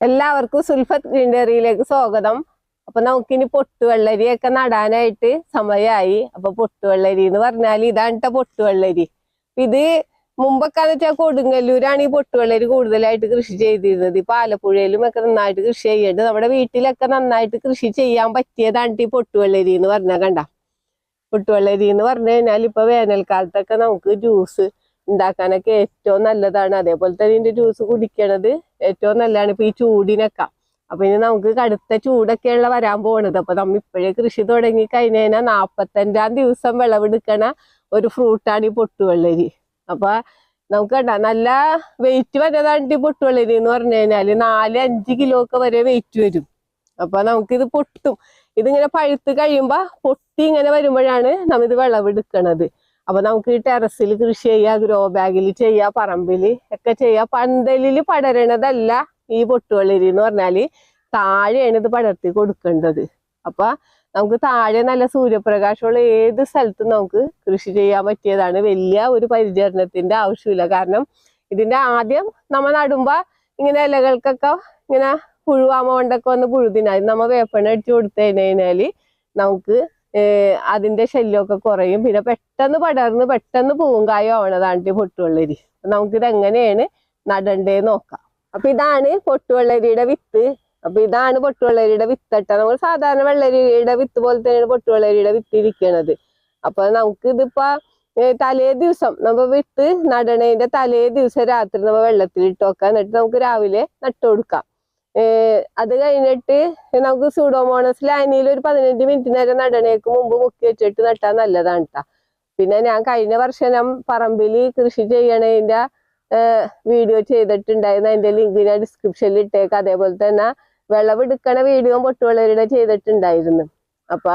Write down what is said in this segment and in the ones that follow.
എല്ലാവർക്കും സുൽഫത്ത് ഗ്രീൻഡറിയിലേക്ക് സ്വാഗതം. അപ്പൊ നമുക്കിനി പൊട്ടുവെള്ളരിയൊക്കെ നടാനായിട്ട് സമയമായി അപ്പൊ പൊട്ടുവെള്ളരി എന്ന് പറഞ്ഞാൽ ഇതാണ് ട്ടോ പൊട്ടുവെള്ളരി. ഇത് മുമ്പൊക്കെ വെച്ചാൽ കൊടുങ്ങല്ലൂരാണ് ഈ പൊട്ടുവെള്ളരി കൂടുതലായിട്ട് കൃഷി ചെയ്തിരുന്നത്. ഇപ്പൊ ആലപ്പുഴയിലും ഒക്കെ നന്നായിട്ട് കൃഷി ചെയ്യുന്നുണ്ട് നമ്മുടെ വീട്ടിലൊക്കെ നന്നായിട്ട് കൃഷി ചെയ്യാൻ പറ്റിയതാണ് ഈ പൊട്ടുവെള്ളരി എന്ന് പറഞ്ഞാൽ കണ്ട. പൊട്ടുവെള്ളരി എന്ന് പറഞ്ഞു കഴിഞ്ഞാൽ ഇപ്പൊ വേനൽക്കാലത്തൊക്കെ നമുക്ക് ജ്യൂസ് ഉണ്ടാക്കാനൊക്കെ ഏറ്റവും നല്ലതാണ്. അതേപോലെ തന്നെ ഇതിന്റെ ജ്യൂസ് കുടിക്കണത് ഏറ്റവും നല്ലതാണ്. ഇപ്പൊ ഈ ചൂടിനൊക്കെ. അപ്പൊ ഇനി നമുക്ക് കടുത്ത ചൂടൊക്കെയുള്ള വരാൻ പോണത്. അപ്പൊ നമ്മ ഇപ്പോഴേ കൃഷി തുടങ്ങി കഴിഞ്ഞ് കഴിഞ്ഞാൽ നാപ്പത്തഞ്ചാം ദിവസം വിളവെടുക്കണ ഒരു ഫ്രൂട്ടാണ് ഈ പൊട്ടുവെള്ളരി. അപ്പൊ നമുക്ക് കണ്ട നല്ല വെയിറ്റ് വരതാണ് ഈ പൊട്ടുവെള്ളരി എന്ന് പറഞ്ഞു കഴിഞ്ഞാൽ നാല് അഞ്ച് കിലോ ഒക്കെ വരെ വെയിറ്റ് വരും. അപ്പൊ നമുക്കിത് പൊട്ടും. ഇതിങ്ങനെ പഴുത്ത് കഴിയുമ്പോ പൊട്ടി ഇങ്ങനെ വരുമ്പോഴാണ് നമ്മ ഇത് വിളവെടുക്കണത്. അപ്പൊ നമുക്ക് ഈ ടെറസിൽ കൃഷി ചെയ്യാം ഗ്രോ ബാഗിൽ ചെയ്യാം പറമ്പിൽ ഒക്കെ ചെയ്യാം. പന്തലിൽ പടരണതല്ല ഈ പൊട്ടുവളരി എന്ന് പറഞ്ഞാൽ. താഴെയാണ് ഇത് പടർത്തി കൊടുക്കേണ്ടത്. അപ്പൊ നമുക്ക് താഴെ നല്ല സൂര്യപ്രകാശമുള്ള ഏത് സ്ഥലത്തും നമുക്ക് കൃഷി ചെയ്യാൻ പറ്റിയതാണ്. വലിയ ഒരു പരിചരണത്തിന്റെ ആവശ്യമില്ല. കാരണം ഇതിന്റെ ആദ്യം നമ്മൾ നടുമ്പോ ഇങ്ങനെ ഇലകൾക്കൊക്കെ ഇങ്ങനെ പുഴുവാമ കൊണ്ടൊക്കെ വന്ന് പുഴുതിനായി നമ്മൾ വേപ്പണ അടിച്ചു കൊടുത്തു കഴിഞ്ഞാൽ നമുക്ക് അതിന്റെ ശല്യമൊക്കെ കുറയും. പിന്നെ പെട്ടെന്ന് പടർന്ന് പെട്ടെന്ന് പൂങ്കായോ ആവണതാണ് പൊട്ടുവെള്ളരി നമുക്കിത് എങ്ങനെയാണ് നടണ്ടേ നോക്കാം. അപ്പൊ ഇതാണ് പൊട്ടുവെള്ളരിയുടെ വിത്ത്. അപ്പൊ ഇതാണ് പൊട്ടുവെള്ളരിയുടെ വിത്തട്ട നമ്മൾ സാധാരണ വെള്ളരിയുടെ വിത്ത് പോലെ തന്നെയാണ് പൊട്ടുവെള്ളരിയുടെ വിത്ത് ഇരിക്കണത്. അപ്പൊ നമുക്ക് ഇതിപ്പോ തലേ ദിവസം നമ്മ വിത്ത് നടണേന്റെ തലേ ദിവസം രാത്രി നമ്മ വെള്ളത്തിൽ ഇട്ട് വെക്കാം എന്നിട്ട് നമുക്ക് രാവിലെ നട്ടു കൊടുക്കാം. ഏർ അത് കഴിഞ്ഞിട്ട് നമുക്ക് സൂഡോമോണസ് ലൈനിയിൽ ഒരു പതിനഞ്ച് മിനിറ്റ് നേരം നടണേക്ക് മുമ്പ് മുക്കി വെച്ചിട്ട് നട്ടാൽ നല്ലതാണ് കേട്ടാ പിന്നെ ഞാൻ കഴിഞ്ഞ വർഷം ഞാൻ പറമ്പിൽ കൃഷി ചെയ്യണതിന്റെ വീഡിയോ ചെയ്തിട്ടുണ്ടായിരുന്നു. അതിന്റെ ലിങ്ക് ഞാൻ ഡിസ്ക്രിപ്ഷനിൽ ഇട്ടേക്ക്. അതേപോലെ തന്നെ വിളവെടുക്കണ വീഡിയോ പൊട്ടുവിളരുടെ ചെയ്തിട്ടുണ്ടായിരുന്നു. അപ്പൊ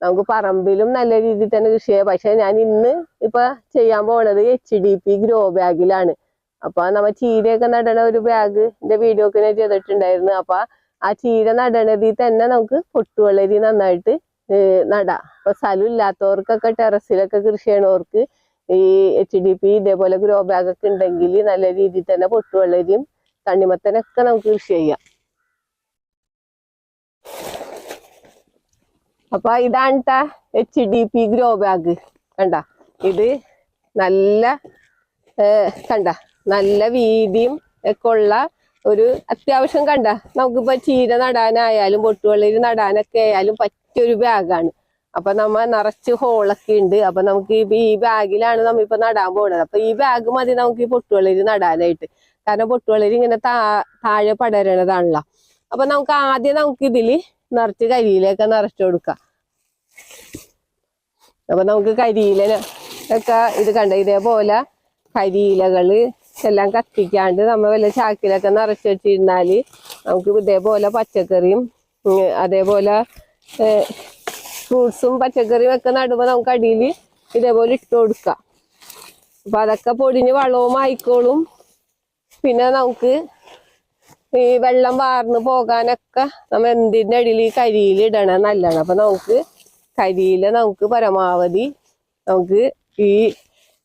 നമുക്ക് പറമ്പിലും നല്ല രീതിയിൽ തന്നെ കൃഷി ചെയ്യാം പക്ഷെ ഞാൻ ഇന്ന് ഇപ്പൊ ചെയ്യാൻ പോണത് എച്ച് ഡി പി ഗ്രോ ബാഗിലാണ് അപ്പൊ നമ്മ ചീരയൊക്കെ നടണ ഒരു ബാഗ് എന്റെ വീഡിയോ ഒക്കെ ഞാൻ ചെയ്തിട്ടുണ്ടായിരുന്നു. അപ്പൊ ആ ചീര നടണതിൽ തന്നെ നമുക്ക് പൊട്ടുവളരി നന്നായിട്ട് നടാം. അപ്പൊ സ്ഥലം ഇല്ലാത്തവർക്കൊക്കെ ടെറസിലൊക്കെ കൃഷി ചെയ്യണവർക്ക് ഈ എച്ച് ഡി പി ഇതേപോലെ ഗ്രോ ബാഗ് ഒക്കെ ഉണ്ടെങ്കിൽ നല്ല രീതിയിൽ തന്നെ പൊട്ടുവളരിയും തണ്ണിമത്തനൊക്കെ നമുക്ക് കൃഷി ചെയ്യാം. അപ്പൊ ഇതാണ് H D P grow bag കണ്ട ഇത് നല്ല കണ്ട. നല്ല വീതിയും ഒക്കെ ഉള്ള ഒരു അത്യാവശ്യം കണ്ട. നമുക്കിപ്പോ ചീര നടാനായാലും പൊട്ടുവെള്ളരി നടാനൊക്കെ ആയാലും പറ്റിയൊരു ബാഗാണ്. അപ്പൊ നമ്മ നിറച്ച് ഹോളൊക്കെ ഉണ്ട്. അപ്പൊ നമുക്ക് ഈ ബാഗിലാണ് നമ്മ ഇപ്പൊ നടാൻ പോകുന്നത് അപ്പൊ ഈ ബാഗ് മതി നമുക്ക് ഈ പൊട്ടുവെള്ളരി നടാനായിട്ട്. കാരണം പൊട്ടുവെള്ളരി ഇങ്ങനെ താ താഴെ പടരണതാണല്ലോ. അപ്പൊ നമുക്ക് ആദ്യം നമുക്ക് ഇതിൽ നിറച്ച് കരിയിലൊക്കെ നിറച്ചു കൊടുക്കാം. അപ്പൊ നമുക്ക് കരിയില ഒക്കെ ഇത് കണ്ട? ഇതേപോലെ കരിയിലകൾ എല്ലാം കത്തിക്കാണ്ട് നമ്മൾ വല്ല ചാക്കിലൊക്കെ നിറച്ച് വെച്ചിരുന്നാൽ നമുക്ക് ഇതേപോലെ പച്ചക്കറിയും അതേപോലെ ഫ്രൂട്ട്സും പച്ചക്കറിയും ഒക്കെ നടുമ്പോൾ നമുക്ക് അടിയിൽ ഇതേപോലെ ഇട്ട് കൊടുക്കാം. അപ്പം അതൊക്കെ പൊടിഞ്ഞ് വളവും ആയിക്കോളും. പിന്നെ നമുക്ക് ഈ വെള്ളം വാർന്ന് പോകാനൊക്കെ നമ്മൾ എന്തിന്റെ അടിയിൽ ഈ കരിയിൽ ഇടണം നല്ലതാണ്. അപ്പം നമുക്ക് കരിയിൽ നമുക്ക് പരമാവധി നമുക്ക് ഈ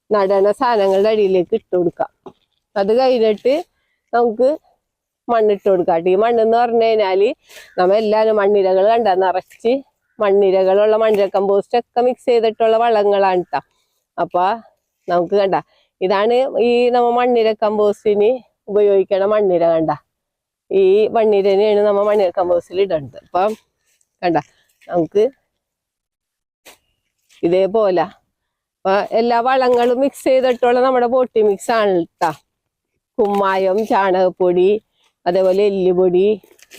നടണ സാധനങ്ങളുടെ അടിയിലേക്ക് ഇട്ട് കൊടുക്കാം. അത് കഴിഞ്ഞിട്ട് നമുക്ക് മണ്ണിട്ട് കൊടുക്കാം. ഈ മണ്ണെന്ന് പറഞ്ഞു കഴിഞ്ഞാൽ നമ്മ എല്ലാവരും മണ്ണിരകൾ കണ്ട നിറച്ച് മണ്ണിരകളുള്ള മണ്ണിര കമ്പോസ്റ്റ് ഒക്കെ മിക്സ് ചെയ്തിട്ടുള്ള വളങ്ങളാണ് കേട്ടോ അപ്പോൾ നമുക്ക് കണ്ട ഇതാണ് ഈ നമ്മ മണ്ണിര കമ്പോസ്റ്റിന് ഉപയോഗിക്കണ മണ്ണിര കണ്ട. ഈ മണ്ണിരനെയാണ് നമ്മ മണ്ണിര കമ്പോസ്റ്റിൽ ഇടേണ്ടത് അപ്പം കണ്ട നമുക്ക് ഇതേപോലെ. എല്ലാ വളങ്ങളും മിക്സ് ചെയ്തിട്ടുള്ള നമ്മുടെ ബോട്ടി മിക്സ് ആണ് കേട്ടാ കുമ്മായം ചാണകപ്പൊടി അതേപോലെ എല്ലുപൊടി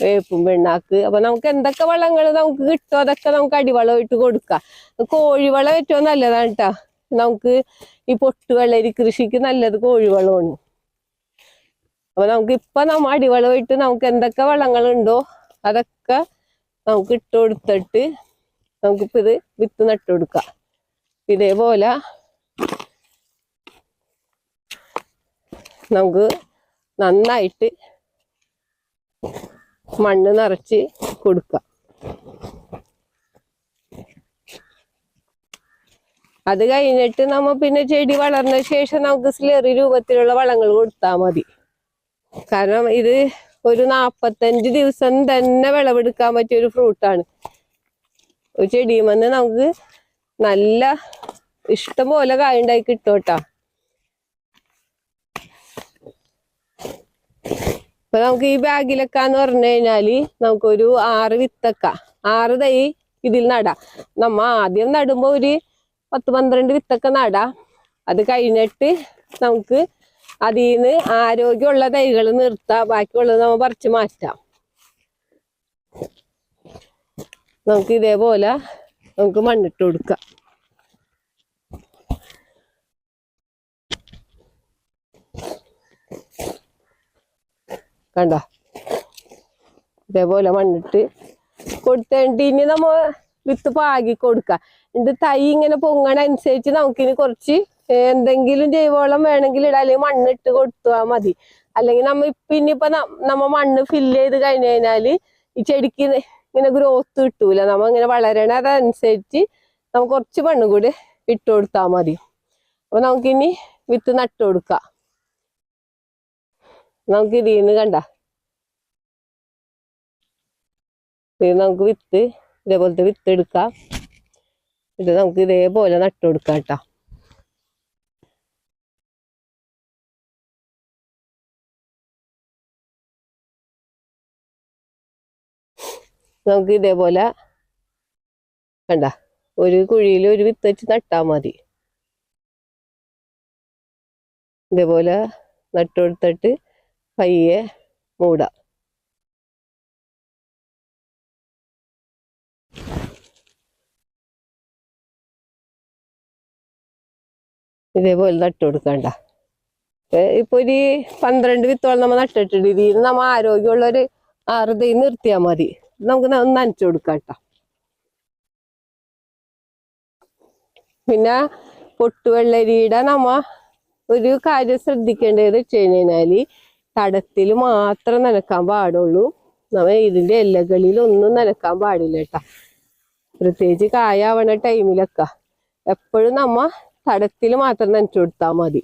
വേപ്പും പിണ്ണാക്ക് അപ്പൊ നമുക്ക് എന്തൊക്കെ വളങ്ങൾ നമുക്ക് കിട്ടുമോ അതൊക്കെ നമുക്ക് അടിവളം ഇട്ട് കൊടുക്കാം. കോഴിവളം ഏറ്റവും നല്ലതാണ് കേട്ടോ നമുക്ക് ഈ പൊട്ടുവെള്ളരി കൃഷിക്ക് നല്ലത് കോഴിവളമാണ്. അപ്പൊ നമുക്ക് ഇപ്പൊ നമ്മ അടിവളമായിട്ട് നമുക്ക് എന്തൊക്കെ വളങ്ങളുണ്ടോ അതൊക്കെ നമുക്ക് ഇട്ട് കൊടുത്തിട്ട് നമുക്കിപ്പോ ഇത് വിത്ത് നട്ടുകൊടുക്കാം ഇതേപോലെ നമുക്ക് നന്നായിട്ട് മണ്ണ് നിറച്ച് കൊടുക്കാം. അത് കഴിഞ്ഞിട്ട് നമ്മ പിന്നെ ചെടി വളർന്ന ശേഷം നമുക്ക് സ്ലെറി രൂപത്തിലുള്ള വളങ്ങൾ കൊടുത്താൽ മതി. കാരണം ഇത് ഒരു നാപ്പത്തഞ്ച് ദിവസം തന്നെ വിളവെടുക്കാൻ പറ്റിയ ഒരു ഫ്രൂട്ടാണ് ഒരു ചെടിയുമെന്ന് നമുക്ക് നല്ല ഇഷ്ടം പോലെ കായുണ്ടായി കിട്ടും കേട്ടോ. അപ്പൊ നമുക്ക് ഈ ബാഗിലൊക്കെന്ന് പറഞ്ഞു കഴിഞ്ഞാൽ നമുക്കൊരു ആറ് വിത്തക്ക. ആറ് തൈ ഇതിൽ നടാം. നമ്മ ആദ്യം നടുമ്പോ ഒരു പത്ത് പന്ത്രണ്ട് വിത്തൊക്കെ നടാം. അത് കഴിഞ്ഞിട്ട് നമുക്ക് അതിൽ നിന്ന് ആരോഗ്യമുള്ള തൈകൾ നിർത്താം. ബാക്കിയുള്ളത് നമ്മൾ പറിച്ച് മാറ്റാം. നമുക്ക് ഇതേപോലെ നമുക്ക് മണ്ണിട്ട് കൊടുക്കാം. കണ്ട? ഇതേപോലെ മണ്ണിട്ട് കൊടുത്തേണ്ടി. ഇനി നമ്മ വിത്ത് പാകി കൊടുക്ക. എന്നിട്ട് തൈ ഇങ്ങനെ പൊങ്ങണ അനുസരിച്ച് നമുക്കിനി കുറച്ച് എന്തെങ്കിലും ജൈവവളം വേണമെങ്കിൽ ഇടാം. അല്ലെങ്കിൽ മണ്ണിട്ട് കൊടുത്താൽ മതി. അല്ലെങ്കിൽ നമ്മ ന- നമ്മ മണ്ണ് ഫില്ല് ചെയ്ത് കഴിഞ്ഞു കഴിഞ്ഞാൽ ഈ ചെടിക്ക് ഇങ്ങനെ ഗ്രോത്ത് കിട്ടൂല. നമ്മ ഇങ്ങനെ വളരണതനുസരിച്ച് നമുക്ക് കുറച്ച് മണ്ണ് കൂടി ഇട്ട് കൊടുത്താൽ മതി. അപ്പൊ നമുക്കിനി വിത്ത് നട്ട് കൊടുക്കാം. നമുക്ക് ഇതിൽ നിന്ന് കണ്ട നമുക്ക് വിത്ത് ഇതേപോലത്തെ വിത്ത് എടുക്കാം. ഇത് നമുക്ക് ഇതേപോലെ നട്ട് കൊടുക്കാം കേട്ടോ. നമുക്ക് ഇതേപോലെ കണ്ട. ഒരു കുഴിയിൽ ഒരു വിത്ത് വെച്ച് നട്ടാൽ മതി. ഇതേപോലെ നട്ട് കൊടുത്തിട്ട് പയ്യെ മൂടാം. ഇതേപോലെ നട്ടു കൊടുക്കണ്ട. ഇപ്പൊ ഒരു പന്ത്രണ്ട് വിത്തോളം നമ്മൾ നട്ടിട്ടുണ്ട്. ഇതിൽ നമ്മ ആരോഗ്യമുള്ള ഒരു ആറ് തൈ നിർത്തിയാൽ മതി. നമുക്ക് നനച്ചു കൊടുക്കാം പിന്നെ പൊട്ടുവെള്ളരിയുടെ നമ്മ ഒരു കാര്യം ശ്രദ്ധിക്കേണ്ടത് വെച്ച് കഴിഞ്ഞാൽ തടത്തിൽ മാത്രം നനക്കാൻ പാടുള്ളൂ. നമ്മ ഇതിന്റെ ഇലകളിൽ ഒന്നും നനക്കാൻ പാടില്ല കേട്ടാ പ്രത്യേകിച്ച് കായാവണ ടൈമിലൊക്കെ എപ്പോഴും നമ്മ തടത്തിൽ മാത്രം നനച്ചു കൊടുത്താൽ മതി.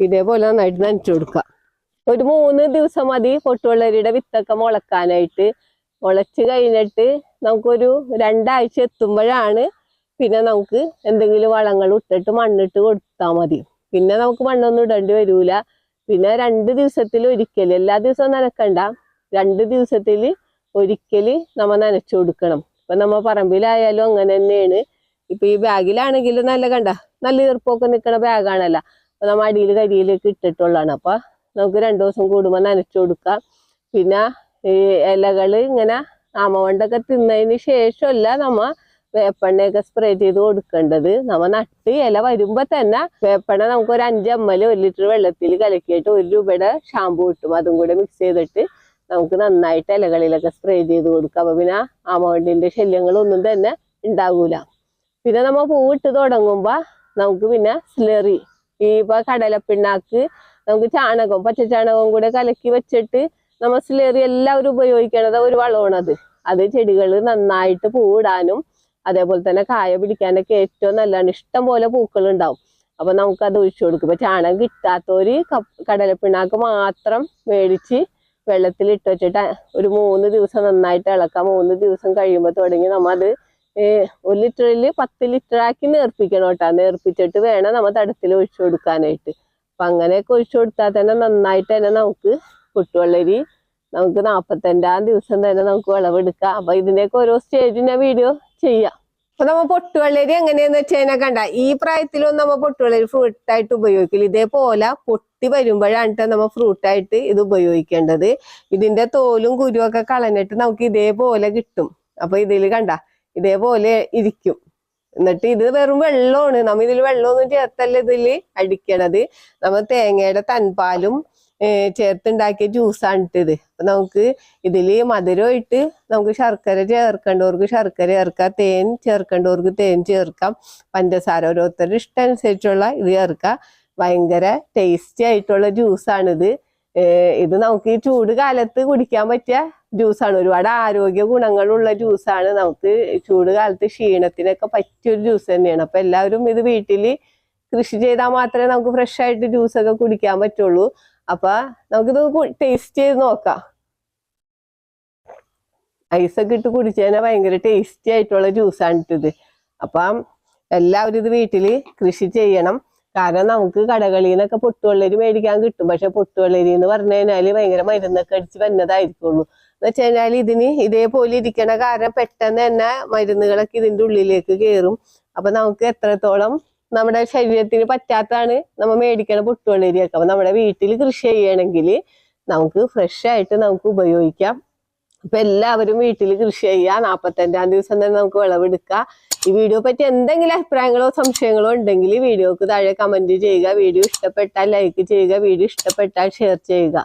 ഇതേപോലെ നന്നായിട്ട് നനച്ചു കൊടുക്കുക ഒരു മൂന്ന് ദിവസം മതി പൊട്ടുവെള്ളരിയുടെ വിത്തൊക്കെ മുളക്കാനായിട്ട്. മുളച്ച് കഴിഞ്ഞിട്ട് നമുക്കൊരു രണ്ടാഴ്ച എത്തുമ്പോഴാണ് പിന്നെ നമുക്ക് എന്തെങ്കിലും വളങ്ങൾ ഇട്ടിട്ട് മണ്ണിട്ട് കൊടുത്താൽ മതി. പിന്നെ നമുക്ക് മണ്ണൊന്നും ഇടേണ്ടി വരൂല. പിന്നെ രണ്ട് ദിവസത്തിൽ ഒരിക്കൽ. എല്ലാ ദിവസവും നനക്കണ്ട. രണ്ട് ദിവസത്തിൽ ഒരിക്കൽ നമ്മൾ നനച്ചു കൊടുക്കണം. ഇപ്പം നമ്മൾ പറമ്പിലായാലും അങ്ങനെ തന്നെയാണ്. ഇപ്പം ഈ ബാഗിലാണെങ്കിലും നല്ല കണ്ട നല്ല ഈർപ്പൊക്കെ നിൽക്കുന്ന ബാഗാണല്ലോ. അപ്പം നമ്മൾ അടിയിൽ കരിയിലേക്ക് ഇട്ടിട്ടുള്ളതാണ്. അപ്പോൾ നമുക്ക് രണ്ടു ദിവസം കൂടുമ്പോൾ നനച്ചു കൊടുക്കാം. പിന്നെ ഈ ഇലകൾ ഇങ്ങനെ ആമവണ്ടൊക്കെ തിന്നതിന് ശേഷമല്ല നമ്മ വേപ്പെണ്ണയൊക്കെ സ്പ്രേ ചെയ്ത് കൊടുക്കേണ്ടത്. നമ്മ നട്ട് ഇല വരുമ്പോ തന്നെ വേപ്പെണ്ണ നമുക്ക് ഒരു അഞ്ച് എം എൽ ഒരു ലിറ്റർ വെള്ളത്തിൽ കലക്കിയിട്ട് ഒരു രൂപയുടെ ഷാമ്പു കിട്ടും അതും കൂടെ മിക്സ് ചെയ്തിട്ട് നമുക്ക് നന്നായിട്ട് ഇലകളിലൊക്കെ സ്പ്രേ ചെയ്ത് കൊടുക്കാം. അപ്പൊ പിന്നെ ആമവണ്ടിന്റെ ശല്യങ്ങളൊന്നും തന്നെ ഉണ്ടാകൂല പിന്നെ നമ്മ പൂവിട്ട് തുടങ്ങുമ്പോ നമുക്ക് പിന്നെ സ്ലറി ഈ ഇപ്പൊ കടലപ്പിണ്ണാക്ക് നമുക്ക് ചാണകം പച്ച ചാണകം കൂടെ കലക്കി വെച്ചിട്ട് നമ്മ സ്ലെറി എല്ലാവരും ഉപയോഗിക്കണത് ഒരു വളമാണത് അത്. ചെടികൾ നന്നായിട്ട് പൂവിടാനും അതേപോലെ തന്നെ കായ പിടിക്കാനൊക്കെ ഏറ്റവും നല്ലതാണ്. ഇഷ്ടം പോലെ പൂക്കൾ ഉണ്ടാവും അപ്പൊ നമുക്ക് അത് ഒഴിച്ചു കൊടുക്കും. ഇപ്പൊ ചാണകം കിട്ടാത്തവര് കടലപ്പിണ്ണാക്ക് മാത്രം മേടിച്ച് വെള്ളത്തിൽ ഇട്ട് വെച്ചിട്ട് ഒരു മൂന്ന് ദിവസം നന്നായിട്ട് ഇളക്കാം. മൂന്ന് ദിവസം കഴിയുമ്പോൾ തുടങ്ങി നമ്മൾ അത് ഒരു ലിറ്ററിൽ പത്ത് ലിറ്ററാക്കി നേർപ്പിക്കണം കേട്ടോ. നേർപ്പിച്ചിട്ട് വേണം നമ്മൾ തടത്തിൽ ഒഴിച്ചു കൊടുക്കാനായിട്ട്. അപ്പൊ അങ്ങനെയൊക്കെ ഒഴിച്ചു കൊടുത്താൽ തന്നെ നന്നായിട്ട് തന്നെ നമുക്ക് കുട്ടുവെള്ളരി നമുക്ക് നാൽപ്പത്തഞ്ചാം ദിവസം തന്നെ നമുക്ക് വിളവെടുക്കാം. അപ്പൊ ഇതിന്റെയൊക്കെ ഓരോ സ്റ്റേജിന്റെ വീഡിയോ ചെയ്യാം. അപ്പൊ നമ്മ പൊട്ടുവെള്ളരി എങ്ങനെയാന്ന് വെച്ച് കഴിഞ്ഞാൽ കണ്ട ഈ പ്രായത്തിലൊന്നും നമ്മ പൊട്ടുവെള്ളരി ഫ്രൂട്ട് ആയിട്ട് ഉപയോഗിക്കില്ല. ഇതേപോലെ പൊട്ടി വരുമ്പോഴാണ് നമ്മ ഫ്രൂട്ട് ആയിട്ട് ഇത് ഉപയോഗിക്കേണ്ടത്. ഇതിന്റെ തോലും കുരുവൊക്കെ കളഞ്ഞിട്ട് നമുക്ക് ഇതേപോലെ കിട്ടും. അപ്പൊ ഇതിൽ കണ്ട ഇതേപോലെ ഇരിക്കും. എന്നിട്ട് ഇത് വെറും വെള്ളമാണ്. നമ്മ ഇതിൽ വെള്ളമൊന്നും ചേർത്തല്ല ഇതിൽ അടിക്കണത്. നമ്മ തേങ്ങയുടെ തൻപാലും ചേർത്തുണ്ടാക്കിയ ജ്യൂസാണ് ഇട്ടത് അപ്പൊ നമുക്ക് ഇതിൽ മധുരം ഇട്ട് നമുക്ക് ശർക്കര ചേർക്കേണ്ടവർക്ക് ശർക്കര ചേർക്കാം. തേൻ ചേർക്കേണ്ടവർക്ക് തേൻ ചേർക്കാം. പഞ്ചസാര ഓരോരുത്തരുടെ ഇഷ്ടം അനുസരിച്ചുള്ള ഇത് ചേർക്കാം. ഭയങ്കര ടേസ്റ്റി ആയിട്ടുള്ള ജ്യൂസാണിത് ഇത് നമുക്ക് ഈ ചൂട് കാലത്ത് കുടിക്കാൻ പറ്റിയ ജ്യൂസാണ് ഒരുപാട് ആരോഗ്യ ഗുണങ്ങളുള്ള ജ്യൂസാണ് നമുക്ക് ചൂട് കാലത്ത് ക്ഷീണത്തിനൊക്കെ പറ്റിയൊരു ജ്യൂസ് തന്നെയാണ്. അപ്പൊ എല്ലാവരും ഇത് വീട്ടിൽ കൃഷി ചെയ്താൽ മാത്രമേ നമുക്ക് ഫ്രഷ് ആയിട്ട് ജ്യൂസ് ഒക്കെ കുടിക്കാൻ പറ്റുള്ളൂ. അപ്പൊ നമുക്കിത് ടേസ്റ്റ് ചെയ്ത് നോക്കാം. ഐസൊക്കെ ഇട്ട് കുടിച്ചതിന് ഭയങ്കര ടേസ്റ്റി ആയിട്ടുള്ള ജ്യൂസാണ് ഇട്ടത്. അപ്പം എല്ലാവരും ഇത് വീട്ടിൽ കൃഷി ചെയ്യണം. കാരണം നമുക്ക് കടകളിൽ നിന്നൊക്കെ പൊട്ടുവെള്ളരി മേടിക്കാൻ കിട്ടും. പക്ഷെ പൊട്ടുവെള്ളരി എന്ന് പറഞ്ഞു കഴിഞ്ഞാൽ ഭയങ്കര മരുന്നൊക്കെ അടിച്ച് വന്നതായിരിക്കുള്ളൂ. എന്ന് വെച്ച് കഴിഞ്ഞാൽ ഇതിന് ഇതേപോലെ ഇരിക്കണ കാരണം പെട്ടെന്ന് തന്നെ മരുന്നുകളൊക്കെ ഇതിന്റെ ഉള്ളിലേക്ക് കയറും അപ്പൊ നമുക്ക് എത്രത്തോളം നമ്മുടെ ശരീരത്തിന് പറ്റാത്തതാണ് നമ്മൾ മേടിക്കണ പൊട്ടുവെള്ളരിയൊക്കെ അപ്പൊ നമ്മുടെ വീട്ടിൽ കൃഷി ചെയ്യണമെങ്കിൽ നമുക്ക് ഫ്രഷ് ആയിട്ട് നമുക്ക് ഉപയോഗിക്കാം. അപ്പൊ എല്ലാവരും വീട്ടിൽ കൃഷി ചെയ്യുക. നാപ്പത്തഞ്ചാം ദിവസം തന്നെ നമുക്ക് വിളവെടുക്കാം ഈ വീഡിയോ പറ്റി എന്തെങ്കിലും അഭിപ്രായങ്ങളോ സംശയങ്ങളോ ഉണ്ടെങ്കിൽ വീഡിയോക്ക് താഴെ കമന്റ് ചെയ്യുക. വീഡിയോ ഇഷ്ടപ്പെട്ടാൽ ലൈക്ക് ചെയ്യുക. വീഡിയോ ഇഷ്ടപ്പെട്ടാൽ ഷെയർ ചെയ്യുക.